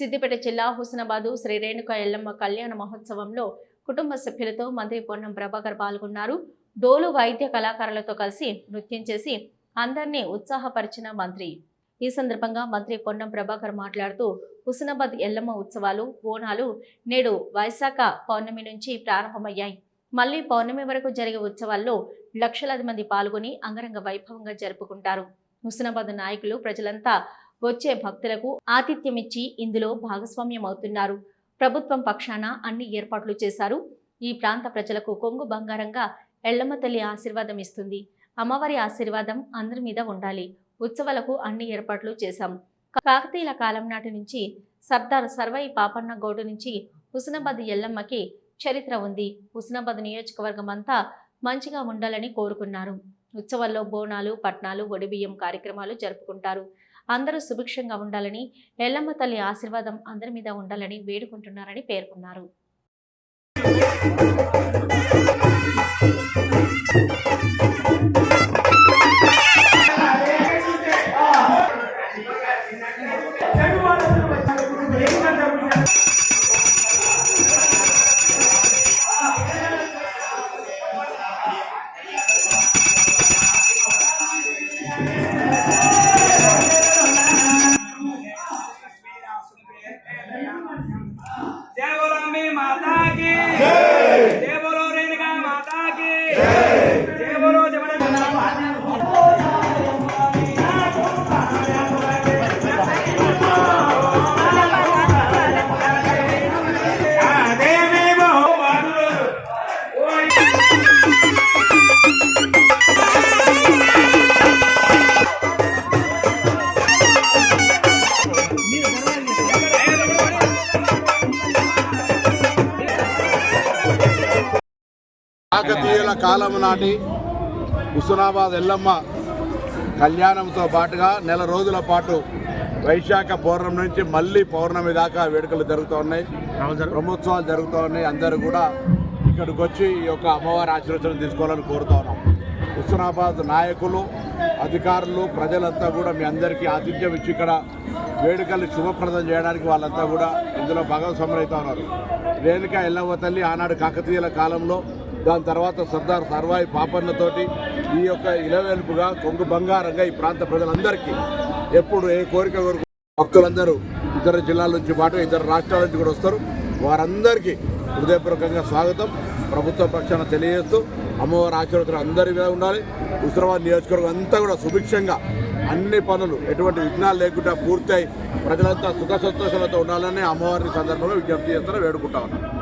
సిద్దిపేట జిల్లా హుస్నాబాదు శ్రీ రేణుక ఎల్లమ్మ కళ్యాణ మహోత్సవంలో కుటుంబ సభ్యులతో మంత్రి పొన్నం ప్రభాకర్ పాల్గొన్నారు. డోలు వైద్య కళాకారులతో కలిసి నృత్యం చేసి అందరినీ ఉత్సాహపరిచిన మంత్రి. ఈ సందర్భంగా మంత్రి పొన్నం ప్రభాకర్ మాట్లాడుతూ హుస్నాబాద్ ఎల్లమ్మ ఉత్సవాలు బోనాలు నేడు వైశాఖ పౌర్ణమి నుంచి ప్రారంభమయ్యాయి. మళ్ళీ పౌర్ణమి వరకు జరిగే ఉత్సవాల్లో లక్షలాది మంది పాల్గొని అంగరంగ వైభవంగా జరుపుకుంటారు. హుస్నాబాద్ నాయకులు ప్రజలంతా వచ్చే భక్తులకు ఆతిథ్యమిచ్చి ఇందులో భాగస్వామ్యం అవుతున్నారు ప్రభుత్వం పక్షాన అన్ని ఏర్పాట్లు చేశారు. ఈ ప్రాంత ప్రజలకు కొంగు బంగారంగా ఎల్లమ్మ తల్లి ఆశీర్వాదం ఇస్తుంది. అమ్మవారి ఆశీర్వాదం అందరి మీద ఉండాలి. ఉత్సవాలకు అన్ని ఏర్పాట్లు చేశాం. కాకతీయుల కాలం నాటి నుంచి సర్దార్ సర్వై పాపన్న గౌడు నుంచి హుస్నాబాద్ ఎల్లమ్మకి చరిత్ర ఉంది. హుస్నాబాద్ నియోజకవర్గం అంతా మంచిగా ఉండాలని కోరుకున్నారు. ఉత్సవాల్లో బోనాలు పట్నాలు ఒడిబియ్యం కార్యక్రమాలు జరుపుకుంటారు. అందరూ సుభిక్షంగా ఉండాలని ఎల్లమ్మ తల్లి ఆశీర్వాదం అందరి మీద ఉండాలని వేడుకుంటున్నారని పేర్కొన్నారు. కాకతీయుల కాలం నాటి హుస్నాబాద్ ఎల్లమ్మ కళ్యాణంతో పాటుగా నెల రోజుల పాటు వైశాఖ పౌర్ణమి నుంచి మళ్ళీ పౌర్ణమి దాకా వేడుకలు జరుగుతూ ఉన్నాయి. బ్రహ్మోత్సవాలు జరుగుతూ ఉన్నాయి. అందరూ కూడా ఇక్కడికి వచ్చి ఈ యొక్క అమ్మవారి ఆశీర్వచనం తీసుకోవాలని కోరుతా ఉన్నాం. హుస్నాబాద్ నాయకులు అధికారులు ప్రజలంతా కూడా మీ అందరికీ ఆతిథ్యం ఇచ్చి ఇక్కడ వేడుకలు శుభప్రదం చేయడానికి వాళ్ళంతా కూడా ఇందులో భాగస్వాములు అవుతా ఉన్నారు. రేణుక ఎల్లవ్వ తల్లి ఆనాడు కాకతీయుల కాలంలో దాని తర్వాత సర్దార్ సర్వాయి పాపన్నతోటి ఈ యొక్క ఇలవేల్పుగా కొంగు బంగారంగా ఈ ప్రాంత ప్రజలందరికీ ఎప్పుడు ఏ కోరిక కోరుకు భక్తులందరూ ఇతర జిల్లాల నుంచి పాటు ఇతర రాష్ట్రాల నుంచి కూడా వస్తారు. వారందరికీ హృదయపూర్వకంగా స్వాగతం. ప్రభుత్వ పక్షాన తెలియజేస్తూ అమ్మవారి ఆశీర్వదం అందరి మీద ఉండాలి. హుస్రాబాద్ నియోజకవర్గం అంతా కూడా సుభిక్షంగా అన్ని పనులు ఎటువంటి విఘ్నాలు లేకుండా పూర్తయి ప్రజలంతా సుఖ సంతోషాలతో ఉండాలని అమ్మవారిని సందర్భంలో విజ్ఞప్తి చేస్తారని వేడుకుంటా ఉన్నాను.